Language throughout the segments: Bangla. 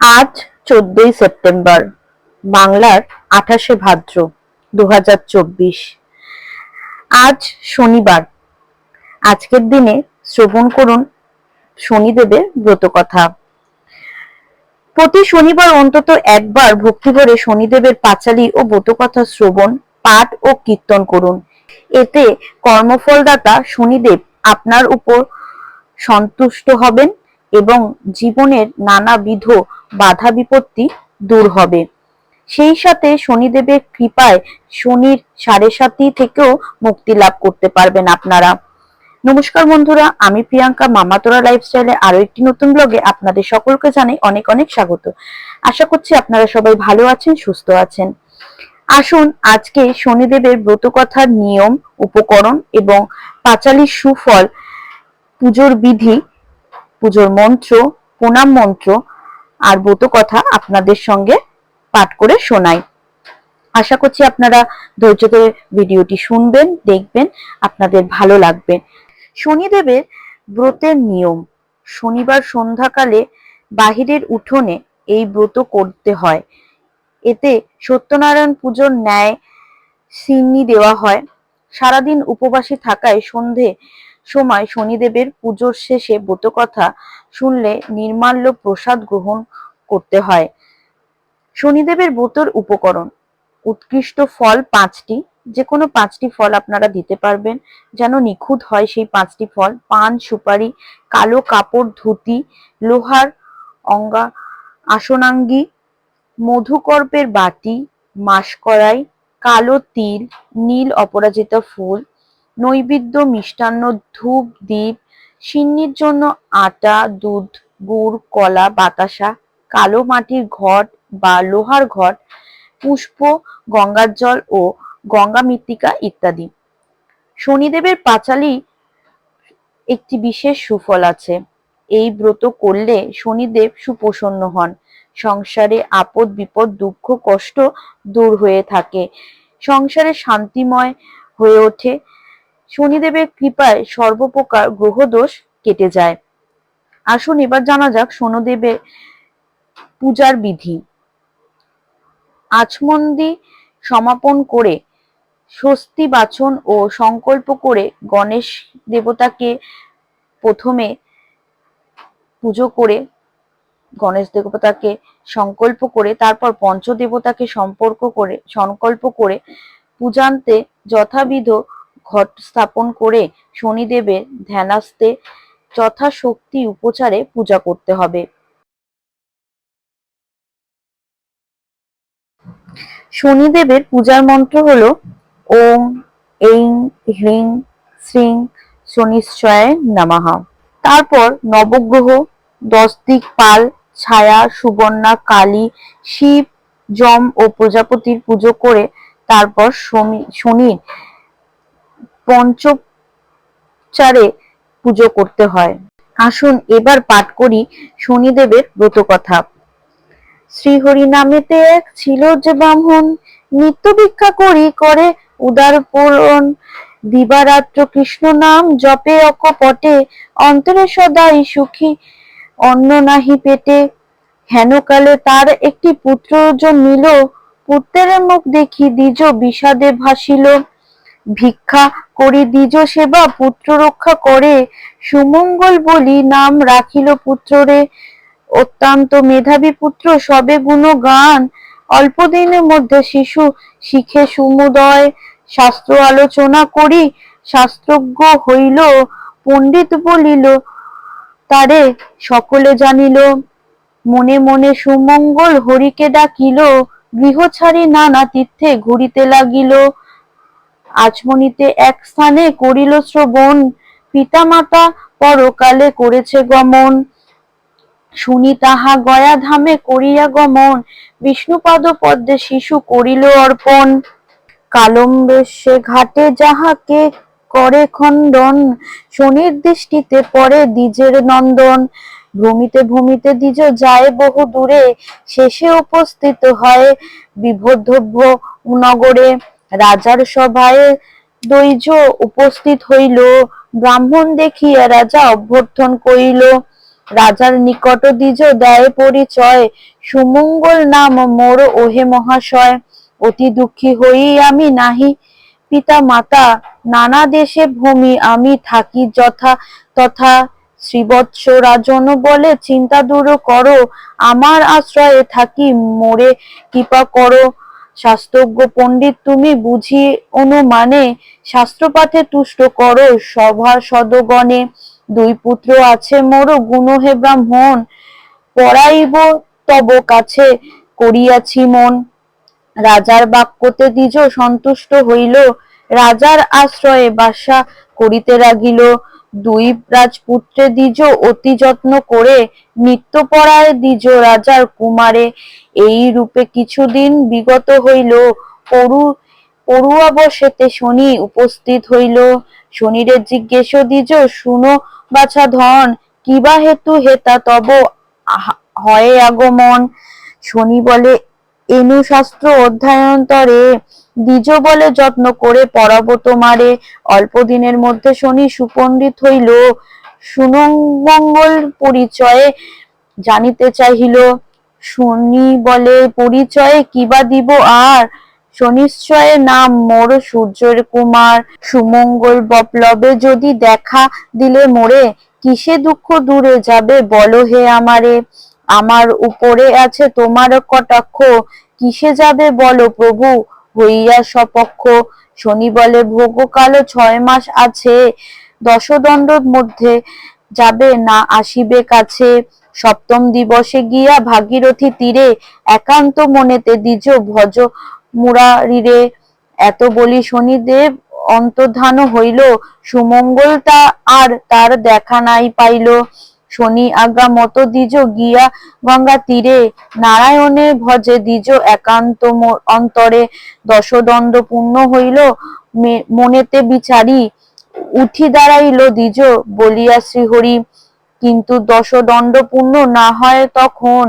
আজ চোদ্দই সেপ্টেম্বর, বাংলার আঠাশে ভাদ্র দু হাজার চব্বিশ। আজ শনিবার। আজকের দিনে শ্রবণ করুন শনিদেবের ব্রতকথা। প্রতি শনিবার অন্তত একবার ভক্তি ভক্তিভরে শনিদেবের পাঁচালী ও ব্রতকথা শ্রবণ, পাঠ ও কীর্তন করুন। এতে কর্মফলদাতা শনিদেব আপনার উপর সন্তুষ্ট হবেন এবং জীবনের নানাবিধ বাধা বিপত্তি দূর হবে। সেই সাথে শনিদেবের কৃপায় শনির সাড়ে সাতি থেকেও মুক্তি লাভ করতে পারবেন আপনারা। নমস্কার বন্ধুরা, আমি প্রিয়াঙ্কা মামাতোরা লাইফস্টাইলে আরও একটি নতুন ব্লগে আপনাদের সকলকে জানাই অনেক অনেক স্বাগত। আশা করছি আপনারা সবাই ভালো আছেন, সুস্থ আছেন। আসুন আজকে শনিদেবের ব্রতকথার নিয়ম, উপকরণ এবং পাঁচালির সুফল, পুজোর বিধি, পুজোর মন্ত্র, প্রণাম মন্ত্র আর ব্রত কথা আপনাদের সঙ্গে পাঠ করে শোনাই। আশা করছি আপনারা ধৈর্য ধরে ভিডিওটি শুনবেন, দেখবেন, আপনাদের ভালো লাগবে। শনিদেবের ব্রতের নিয়ম, শনিবার সন্ধ্যাকালে বাহিরের উঠোনে এই ব্রত করতে হয়। এতে সত্যনারায়ণ পুজোর ন্যায় সিন্নি দেওয়া হয়। সারাদিন উপবাসী থাকায় সন্ধে সময় শনিদেবের পুজোর শেষে ব্রতকথা শুনলে নির্মাল্য প্রসাদ গ্রহণ করতে হয়। শনিদেবের ব্রতর উপকরণ, উৎকৃষ্ট ফল পাঁচটি যে কোনো পাঁচটি ফল আপনারা দিতে পারবেন। যেন নিখুঁত হয় সেই পাঁচটি ফল, পান, সুপারি, কালো কাপড়, ধুতি, লোহার অঙ্গা, আসনাঙ্গি, মধুকর্পের বাটি, মাসকড়াই, কালো তিল, নীল অপরাজিতা ফুল নৈবেদ্য মিষ্টান্ন, ধূপ দ্বীপ সিন্নির জন্য আটা, দুধ, গুড়, কলা, বাতাসা, কালো মাটির ঘট বা লোহার ঘট, পুষ্প, গঙ্গার জল ও গঙ্গা মৃত্তিকা ইত্যাদি। শনিদেবের পাঁচালি একটি বিশেষ সুফল আছে। এই ব্রত করলে শনিদেব সুপ্রসন্ন হন। সংসারে আপদ, বিপদ, দুঃখ, কষ্ট দূর হয়ে থাকে। সংসারে শান্তিময় হয়ে ওঠে। শনিদেবের কৃপায় সর্বপ্রকার গ্রহদোষ কেটে যায়। আসুন এবার জানা যাক শনিদেবের পূজার বিধি। আচমন্দি সমাপন করে স্বস্তি বাচন ও সংকল্প করে গণেশ দেবতাকে প্রথমে পুজো করে গণেশ দেবতাকে সংকল্প করে, তারপর পঞ্চদেবতাকে সম্পর্ক করে, সংকল্প করে পূজান্তে যথাবিধ ঘট স্থাপন করে শনিদেবের ধ্যানাস্তে যথাশক্তি উপচারে পূজা করতে হবে। শনিদেবের পূজার মন্ত্র হলো, ওম, এইং, হ্রিং, শ্রিং, শনিশ্চয় নামাহা তারপর নবগ্রহ দশ দিক পাল, ছায়া, সুবর্ণা, কালী, শিব, যম ও প্রজাপতির পুজো করে তারপর শনি শনির পঞ্চচারে পুজো করতে হয়। আসুন এবার পাঠ করি শনিদেবের ব্রত কথা শ্রীহরি নামেতে এক ছিল যে ব্রাহ্মণ, নিত্য ভিক্ষা করি করে উদার পূরণ দিবারাত্র কৃষ্ণ নাম জপে অকপটে, অন্তরে সদাই সুখী, অন্ন নাহি পেটে। হেনকালে তার একটি পুত্র জন্মিল পুত্রের মুখ দেখি দ্বিজ বিষাদে ভাসিল। ভিক্ষা করি দ্বিজ সেবা, পুত্র রক্ষা করে। সুমঙ্গল বলি নাম রাখিল পুত্ররে। অত্যন্ত মেধাবী পুত্র, সবে গুণ গান অল্প দিনের মধ্যে শিশু শিখে সুমুদয়। শাস্ত্র আলোচনা করি, শাস্ত্রজ্ঞ হইল। পণ্ডিত বলিল, তারে সকলে জানিল, মনে মনে সুমঙ্গল হরিকে ডাকিল। গৃহ ছাড়ি নানা তীর্থে ঘুরিতে লাগিল। আচমনিতে এক স্থানে করিল শ্রবণ, পিতামাতা পরকালে করেছে গমন। শুনি তাহা গয়া ধামে করিয়া গমন, বিষ্ণুপাদ পদ্মে শিশু করিল অর্পণ। কালম্বে সে ঘাটে যাহাকে করে খণ্ডন, শনির দৃষ্টিতে পরে দ্বিজের নন্দন। ভূমিতে ভূমিতে দ্বিজ যায় বহু দূরে, শেষে উপস্থিত হয় বিভোধব্য নগরে। রাজার সভায় দৈজ উপস্থিত হইল। ব্রাহ্মণ দেখিয়া রাজা অভ্যর্থন করিল, রাজার নিকট দ্বিজ দেয় পরিচয়, সুমঙ্গল নাম মোর ওহে মহাশয়। অতি দুঃখী হই আমি নাহি পিতা মাতা নানা দেশে ভূমি আমি থাকি যথা তথা। শ্রীবৎস রাজন বলে, চিন্তা দূর করো, আমার আশ্রয়ে থাকি, মোরে কৃপা করো। শাস্ত্রজ্ঞ পণ্ডিত, তুমি বুঝি অনুমানে শাস্ত্রপাঠে তুষ্ট করো সভা সদগণে দুই পুত্র আছে মোর, গুণ হে ব্রাহ্মণ, পড়াইব তব কাছে করিয়াছি মন। রাজার বাক্যতে দ্বিজ সন্তুষ্ট হইল, রাজার আশ্রয়ে বাসা করিতে লাগিল। দুই রাজপুত্রে দ্বিজ অতি যত্ন করে নিত্য পড়ায় দ্বিজ রাজার কুমারে। এই রূপে কিছুদিন বিগত হইল পড়ু পড়ুয়া বসেতে শনি উপস্থিত হইল। শনিরে জিজ্ঞেস, দ্বিজ, শুনো বাছা ধন, কিবা হেতু হেতা তব হয় আগমন? শনি বলে, এনু শাস্ত্র অধ্যয়ন্তরে দ্বিজ বলে যত্ন করে পড়াব তোমারে। অল্প দিনের মধ্যে শনি সুপণ্ডিত হইল। সুমঙ্গল পরিচয়ে জানিতে চাহিল। শনি বলে পরিচয়ে কিবা দিব আর? শনিশ্চয়ের নাম মোর সূর্যের কুমার। সুমঙ্গল বপলবে যদি দেখা দিলে মোরে। কিসে দুঃখ দূরে যাবে বলো হে আমারে। আমার উপরে আছে তোমার কটাক্ষ। কিসে যাবে বলো প্রভু? হইয়া সপক্ষ শনি বলে ভোগকাল ছয় মাস আছে দশদণ্ডর মধ্যে যাবে না আসিবে কাছে। সপ্তম দিবসে গিয়া ভাগীরথী তীরে একান্ত মনেতে দ্বিজ ভজ মুরারিরে। এত বলি শনিদেব অন্তর্ধান হইল সুমঙ্গল তা আর তার দেখা নাই পাইল। শনি আজ্ঞা মতো দ্বিজ গিয়া গঙ্গা তীরে নারায়ণের ভজে দ্বিজ একান্ত অন্তরে। দশদণ্ড পূর্ণ হইল মনেতে বিচারি, উঠি দাঁড়াইল দ্বিজ, বলিয়া শ্রীহরি, কিন্তু দশদণ্ড পূর্ণ না হয় তখন,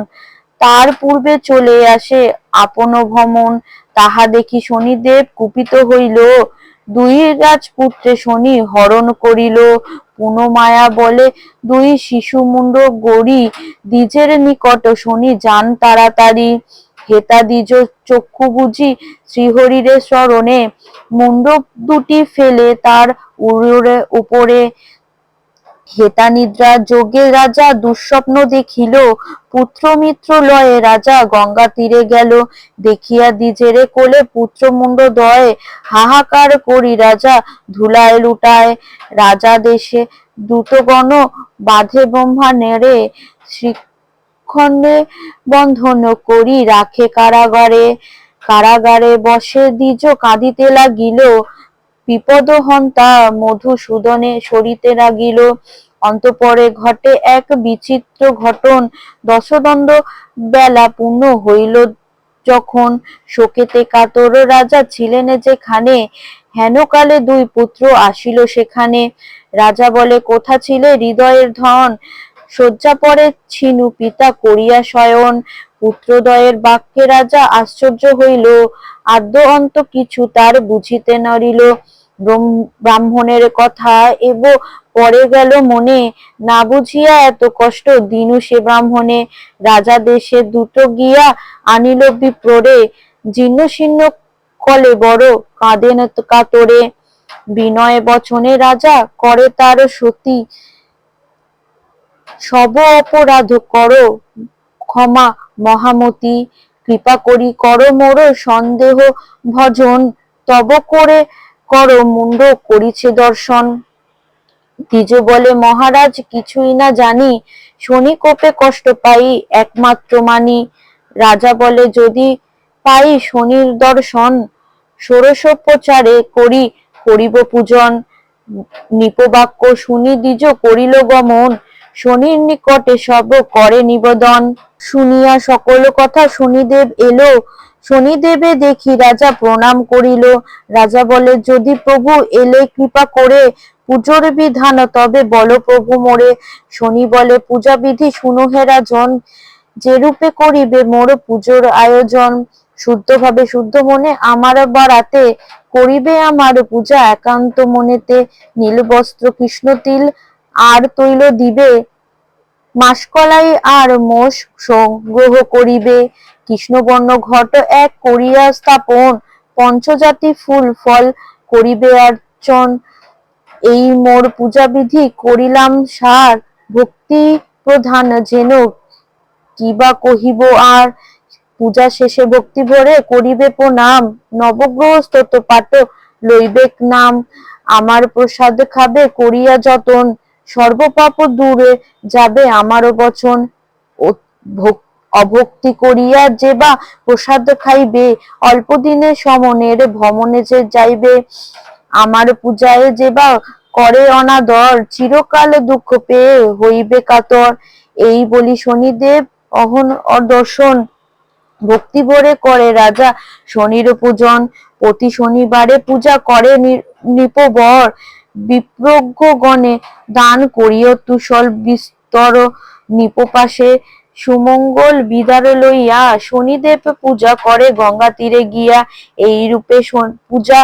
তার পূর্বে চলে আসে আপন ভ্রমণ। তাহা দেখি শনিদেব কুপিত হইল। দুই রাজপুত্রে শনি হরণ করিল। পুনমায়া বলে দুই শিশু মুন্ড গড়ি দ্বিজের নিকট শনি যান তাড়াতাড়ি। হেতা দ্বিজ চক্ষু বুঝি শ্রীহরিরে স্মরণে মুন্ড দুটি ফেলে তার উপরে হেতা নিদ্রা যোগে রাজা দুঃস্বপ্ন দেখিল পুত্র মিত্র লয়ে রাজা গঙ্গা তীরে গেল। দেখিয়া দ্বিজেরে কোলে পুত্র মুন্ড দয়ে হাহাকার করি রাজা ধুলায় লুটায়। রাজা দেশে দ্রুতগণ বাঁধে ব্রহ্মা নেড়ে শিক্ষণে বন্ধন করি, রাখে কারাগারে। কারাগারে বসে দিজ কাঁদিতে লাগিল। বিপদ হন্তা মধুসূদনে সরিতে লাগিল। অন্তপরে ঘটে এক বিচিত্র ঘটন। দশদণ্ড বেলা পূর্ণ হইল যখন শোকেতে কাতর রাজা ছিলেন যেখানে। হেনকালে দুই পুত্র আসিল সেখানে। রাজা বলে, কোথা ছিলে হৃদয়ের ধন? শয্যা পরে ছিনু পিতা করিয়া শয়ন। পুত্রদয়ের বাক্যে রাজা আশ্চর্য হইল। আদ্য অন্ত কিছু তার বুঝিতে ব্রহ্ম- ব্রাহ্মণের কথা এব পরে গেল মনে। না বুঝিয়া এত কষ্ট দিনু সে ব্রাহ্মণে। রাজা দেশে দ্রুত গিয়া আনিল বিপ্ররে। জীর্ণ শীর্ণ কলে বড় কাঁদেন কাতরে বিনয় বচনে রাজা, করে তার সতী। সব অপরাধ করো। ক্ষমা মহামতি। কৃপা করি, করো মোর সন্দেহ ভজন, তব করে করো মুন্ড করিছে দর্শন। দ্বিজ বলে, মহারাজ কিছুই না জানি, শনি কোপে কষ্ট পাই, একমাত্র মানি। রাজা বলে, যদি পাই শনির দর্শন ষোড়শোপচারে করি, করিব পূজন। নিপবাক্য শুনি, দ্বিজ করিল গমন, শনির নিকটে সব করে নিবেদন। শুনিয়া সকল কথা শনিদেব এলো। শনিদেবে দেখি রাজা প্রণাম করিল। রাজা বলে, যদি প্রভু এলে কৃপা করে পুজোর বিধান, তবে বল প্রভু মোরে। শনি বলে পূজা বিধি শুনো হে রাজন যে রূপে করিবে মোর পুজোর আয়োজন। শুদ্ধভাবে শুদ্ধ মনে আমার বাড়াতে করিবে আমার পূজা, একান্ত মনেতে নীল বস্ত্র কৃষ্ণ তিল আর তৈল দিবে। মাসকলাই আর মোষ সংগ্রহ করিবে। কৃষ্ণবর্ণ ঘট এক করিয়া স্থাপন। পঞ্চজাতি ফুল ফল করিবে অর্চন। এই মোর পূজাবিধি করিলাম সার। ভক্তি প্রধান যেন। কিবা কহিব আর? পূজা শেষে ভক্তি ভরে করিবে প্রণাম। নবগ্রহ স্তোত্র পাঠ লইবেক নাম। আমার প্রসাদ খাবে করিয়া যতন। সর্বপাপ দূরে যাবে আমারও বচন। অভক্তি করিয়া যে বা প্রসাদ খাইবে, অল্প দিনে সমনের ভ্রমণে যে যাইবে, আমার পূজায় যে বা করে অনাদর, চিরকাল দুঃখ পেয়ে হইবে কাতর। এই বলি শনিদেব, অহন অদর্শন ভক্তি ভরে করে রাজা শনির পূজন। প্রতি শনিবারে পূজা করে নিপবর। বিপ্রজ্ঞ গণে দান করিও, তুষল বিস্তর নিপপাশে সুমঙ্গল বিদার লইয়া শনিদেব পূজা করে, গঙ্গা তীরে গিয়া এই রূপে পূজা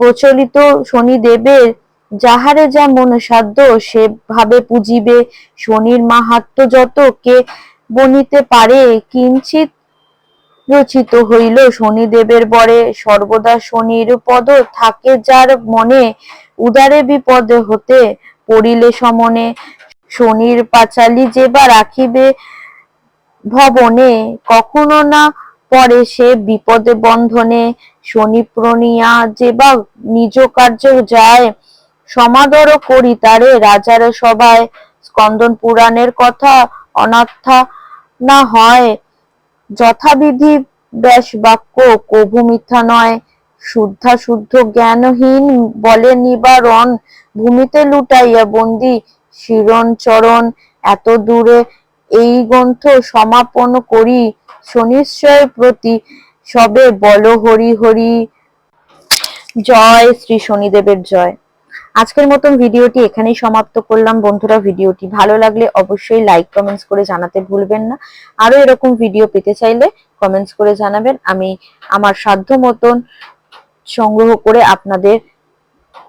প্রচলিত শনিদেবের যাহারে যেমন সাধ্য সে ভাবে পূজিবে। শনির মাহাত্ম যত কে বনিতে পারে কিঞ্চিত রচিত হইল শনিদেবের বরে। সর্বদা শনির পদ থাকে যার মনে উদারে বিপদে হতে পড়িলে সমনে শনির পাঁচালি যে বা রাখিবে ভবনে, কখনো না পরে সে বিপদে বন্ধনে। শনি প্রণিয়া যে বা নিজ কার্য যায়, সমাদর করি তারে রাজার সভায়। স্কন্দন পুরাণের কথা অনাথা না হয়, যথাবিধি ব্যাস বাক্য কভু মিথ্যা নয়। শুদ্ধা শুদ্ধ জ্ঞানহীন বলে নিবারণ, ভূমিতে লুটাইয়া বন্দি, শিরণ চরণ এত দূরে এই গ্রন্থ সমাপন করি। শনিশ্চয় প্রতি সবে বল হরি হরি। জয় শ্রী শনিদেবের জয়। আজকের মতন ভিডিওটি এখানেই সমাপ্ত করলাম। বন্ধুরা, ভিডিওটি ভালো লাগলে অবশ্যই লাইক কমেন্টস করে জানাতে ভুলবেন না। আরও এরকম ভিডিও পেতে চাইলে কমেন্টস করে জানাবেন। আমি আমার সাধ্য মতন সংগ্রহ করে আপনাদের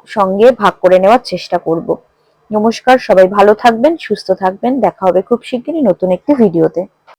সঙ্গে ভাগ করে নেওয়ার চেষ্টা করব। নমস্কার, সবাই ভালো থাকবেন, সুস্থ থাকবেন। দেখা হবে খুব শিগগিরই নতুন একটি ভিডিওতে।